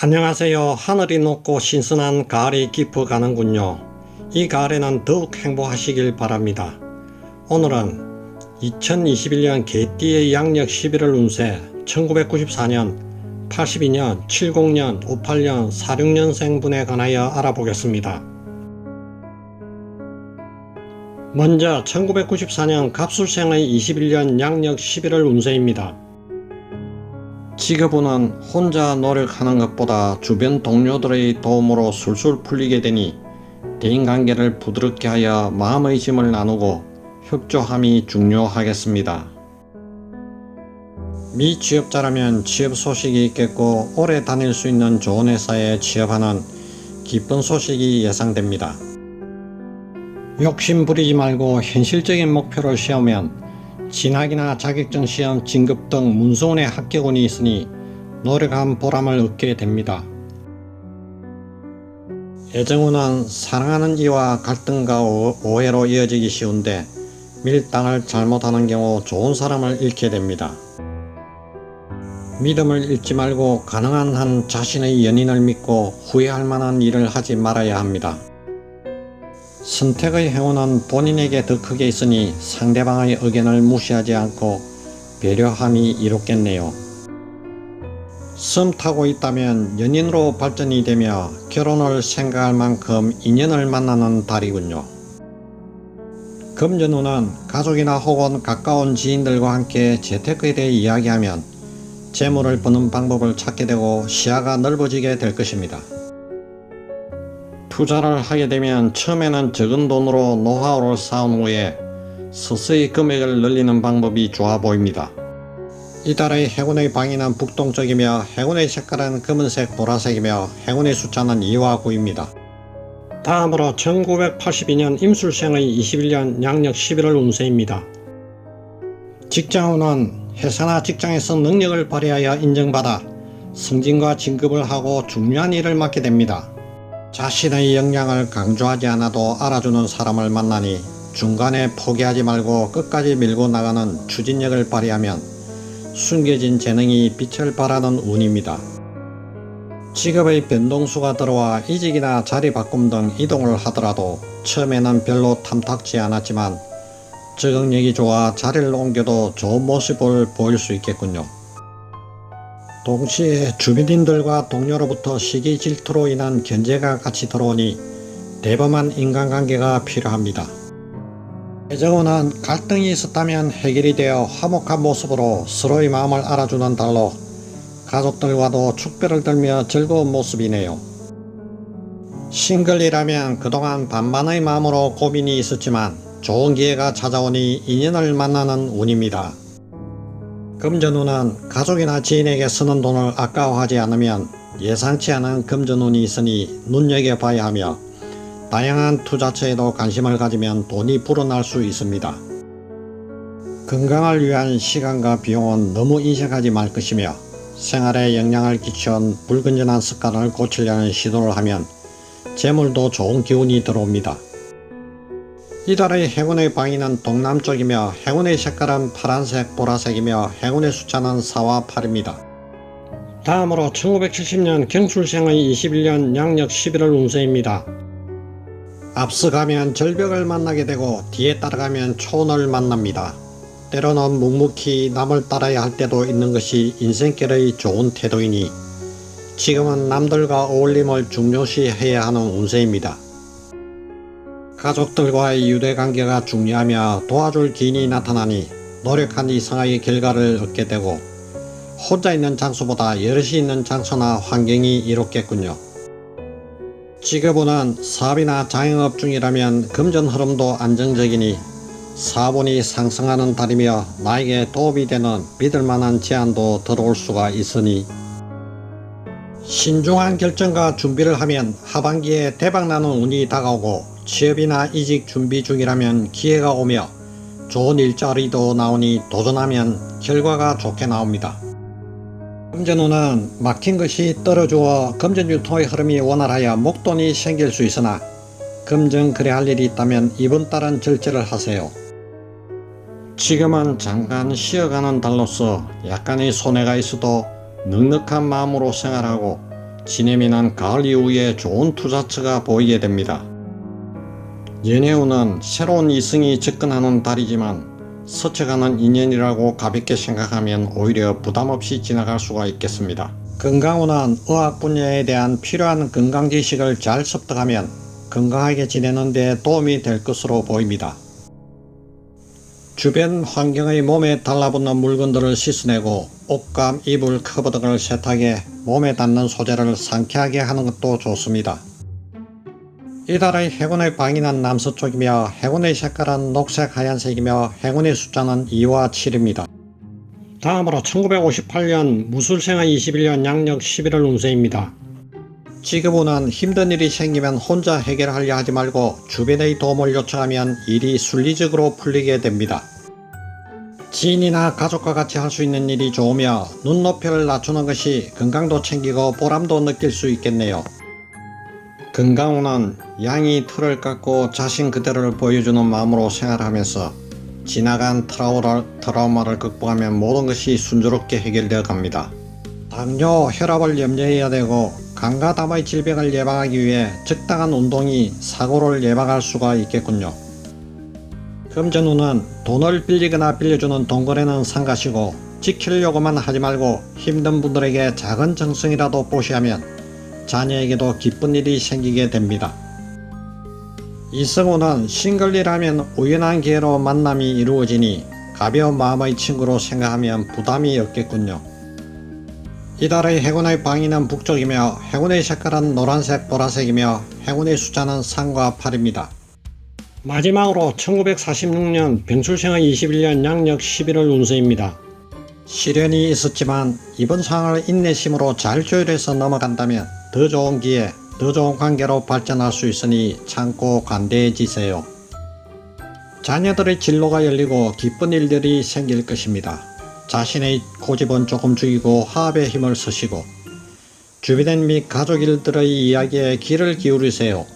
안녕하세요. 하늘이 높고 신선한 가을이 깊어가는군요. 이 가을에는 더욱 행복하시길 바랍니다. 오늘은 2021년 개띠의 양력 11월 운세 1994년, 82년, 70년, 58년, 46년생 분에 관하여 알아보겠습니다. 먼저 1994년 갑술생의 21년 양력 11월 운세입니다. 직업운은 혼자 노력하는 것보다 주변 동료들의 도움으로 술술 풀리게 되니 대인관계를 부드럽게 하여 마음의 짐을 나누고 협조함이 중요하겠습니다. 미취업자라면 취업 소식이 있겠고 오래 다닐 수 있는 좋은 회사에 취업하는 기쁜 소식이 예상됩니다. 욕심 부리지 말고 현실적인 목표를 세우면 진학이나 자격증 시험 진급 등 문서원의 합격운이 있으니 노력한 보람을 얻게 됩니다. 애정운은 사랑하는 이와 갈등과 오- 오해로 이어지기 쉬운데 밀당을 잘못하는 경우 좋은 사람을 잃게 됩니다. 믿음을 잃지 말고 가능한 한 자신의 연인을 믿고 후회할 만한 일을 하지 말아야 합니다. 선택의 행운은 본인에게 더 크게 있으니 상대방의 의견을 무시하지 않고 배려함이 이롭겠네요. 썸 타고 있다면 연인으로 발전이 되며 결혼을 생각할 만큼 인연을 만나는 달이군요. 금전운은 가족이나 혹은 가까운 지인들과 함께 재테크에 대해 이야기하면 재물을 버는 방법을 찾게 되고 시야가 넓어지게 될 것입니다. 투자를 하게 되면 처음에는 적은 돈으로 노하우를 쌓은 후에 서서히 금액을 늘리는 방법이 좋아 보입니다. 이달의 해군의 방위는 북동적이며 해군의 색깔은 검은색 보라색이며 해군의 숫자는 2와 9입니다. 다음으로 1982년 임술생의 21년 양력 11월 운세입니다. 직장운은 회사나 직장에서 능력을 발휘하여 인정받아 승진과 진급을 하고 중요한 일을 맡게 됩니다. 자신의 역량을 강조하지 않아도 알아주는 사람을 만나니 중간에 포기하지 말고 끝까지 밀고 나가는 추진력을 발휘하면 숨겨진 재능이 빛을 발하는 운입니다. 직업의 변동수가 들어와 이직이나 자리 바꿈 등 이동을 하더라도 처음에는 별로 탐탁지 않았지만 적응력이 좋아 자리를 옮겨도 좋은 모습을 보일 수 있겠군요. 동시에 주민인들과 동료로부터 시기 질투로 인한 견제가 같이 들어오니 대범한 인간관계가 필요합니다. 애정운은 갈등이 있었다면 해결이 되어 화목한 모습으로 서로의 마음을 알아주는 달로 가족들과도 축배를 들며 즐거운 모습이네요. 싱글이라면 그동안 반반의 마음으로 고민이 있었지만 좋은 기회가 찾아오니 인연을 만나는 운입니다. 금전운은 가족이나 지인에게 쓰는 돈을 아까워하지 않으면 예상치 않은 금전운이 있으니 눈여겨봐야 하며 다양한 투자처에도 관심을 가지면 돈이 불어날 수 있습니다. 건강을 위한 시간과 비용은 너무 인색하지 말 것이며 생활에 영향을 끼친 불건전한 습관을 고치려는 시도를 하면 재물도 좋은 기운이 들어옵니다. 이달의 행운의 방위는 동남쪽이며 행운의 색깔은 파란색, 보라색이며 행운의 숫자는 4와 8입니다. 다음으로 1970년 경술생의 21년 양력 11월 운세입니다. 앞서가면 절벽을 만나게 되고 뒤에 따라가면 초원을 만납니다. 때로는 묵묵히 남을 따라야 할 때도 있는 것이 인생길의 좋은 태도이니 지금은 남들과 어울림을 중요시해야 하는 운세입니다. 가족들과의 유대관계가 중요하며 도와줄 기인이 나타나니 노력한 이상의 결과를 얻게 되고 혼자 있는 장소보다 여럿이 있는 장소나 환경이 이롭겠군요. 직업운은 사업이나 자영업 중이라면 금전 흐름도 안정적이니 사본이 상승하는 달이며 나에게 도움이 되는 믿을만한 제안도 들어올 수가 있으니 신중한 결정과 준비를 하면 하반기에 대박나는 운이 다가오고 취업이나 이직 준비 중이라면 기회가 오며 좋은 일자리도 나오니 도전하면 결과가 좋게 나옵니다. 금전운은 막힌 것이 떨어주어 금전 유통의 흐름이 원활하여 목돈이 생길 수 있으나 금전 거래할 일이 있다면 이번 달은 절제를 하세요. 지금은 잠깐 쉬어가는 달로서 약간의 손해가 있어도 넉넉한 마음으로 생활하고 진해미는 가을 이후에 좋은 투자처가 보이게 됩니다. 연애운은 새로운 이성이 접근하는 달이지만 스쳐가는 인연이라고 가볍게 생각하면 오히려 부담없이 지나갈 수가 있겠습니다. 건강운은 의학 분야에 대한 필요한 건강 지식을 잘 습득하면 건강하게 지내는 데 도움이 될 것으로 보입니다. 주변 환경의 몸에 달라붙는 물건들을 씻어내고 옷감, 이불, 커버 등을 세탁해 몸에 닿는 소재를 상쾌하게 하는 것도 좋습니다. 이달의 행운의 방위는 남서쪽이며 행운의 색깔은 녹색 하얀색이며 행운의 숫자는 2와 7입니다. 다음으로 1958년 무술생의 21년 양력 11월 운세입니다. 지금은 힘든 일이 생기면 혼자 해결하려 하지 말고 주변의 도움을 요청하면 일이 순리적으로 풀리게 됩니다. 지인이나 가족과 같이 할 수 있는 일이 좋으며 눈높이를 낮추는 것이 건강도 챙기고 보람도 느낄 수 있겠네요. 건강운은 양이 틀을 깎고 자신 그대로를 보여주는 마음으로 생활하면서 지나간 트라우마를, 트라우마를 극복하면 모든 것이 순조롭게 해결되어 갑니다. 당뇨, 혈압을 염려해야 되고 간과 담의 질병을 예방하기 위해 적당한 운동이 사고를 예방할 수가 있겠군요. 금전운은 돈을 빌리거나 빌려주는 동거래는 상가시고 지키려고만 하지 말고 힘든 분들에게 작은 정성이라도 보시하면 자녀에게도 기쁜 일이 생기게 됩니다. 이성우는 싱글이라면 우연한 기회로 만남이 이루어지니 가벼운 마음의 친구로 생각하면 부담이 없겠군요. 이달의 행운의 방위는 북쪽이며 행운의 색깔은 노란색, 보라색이며 행운의 숫자는 3과 8입니다. 마지막으로 1946년 병출생의 21년 양력 11월 운세입니다. 시련이 있었지만 이번 상황을 인내심으로 잘 조율해서 넘어간다면 더 좋은 기회, 더 좋은 관계로 발전할 수 있으니 참고 관대해지세요. 자녀들의 진로가 열리고 기쁜 일들이 생길 것입니다. 자신의 고집은 조금 죽이고 화합의 힘을 쓰시고 주변인 및 가족 일들의 이야기에 귀를 기울이세요.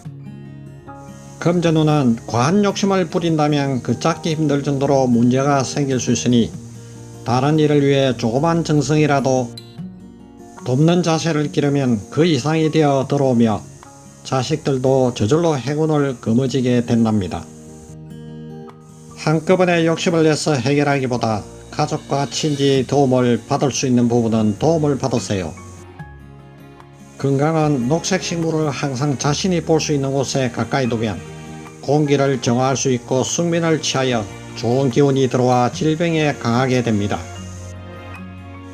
금전운은 과한 욕심을 부린다면 그 찾기 힘들 정도로 문제가 생길 수 있으니 다른 일을 위해 조그만 정성이라도 돕는 자세를 기르면 그 이상이 되어 들어오며 자식들도 저절로 행운을 거머쥐게 된답니다. 한꺼번에 욕심을 내서 해결하기보다 가족과 친지의 도움을 받을 수 있는 부분은 도움을 받으세요. 건강은 녹색 식물을 항상 자신이 볼 수 있는 곳에 가까이 두면 공기를 정화할 수 있고 숙면을 취하여 좋은 기운이 들어와 질병에 강하게 됩니다.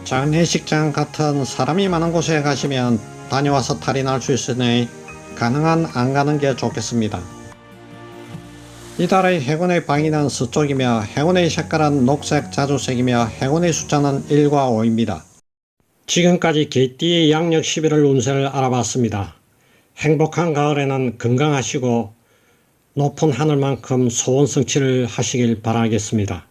장례식장 같은 사람이 많은 곳에 가시면 다녀와서 탈이 날 수 있으니 가능한 안 가는 게 좋겠습니다. 이달의 행운의 방위는 서쪽이며 행운의 색깔은 녹색 자주색이며 행운의 숫자는 1과 5입니다. 지금까지 개띠의 양력 11월 운세를 알아봤습니다. 행복한 가을에는 건강하시고 높은 하늘만큼 소원 성취를 하시길 바라겠습니다.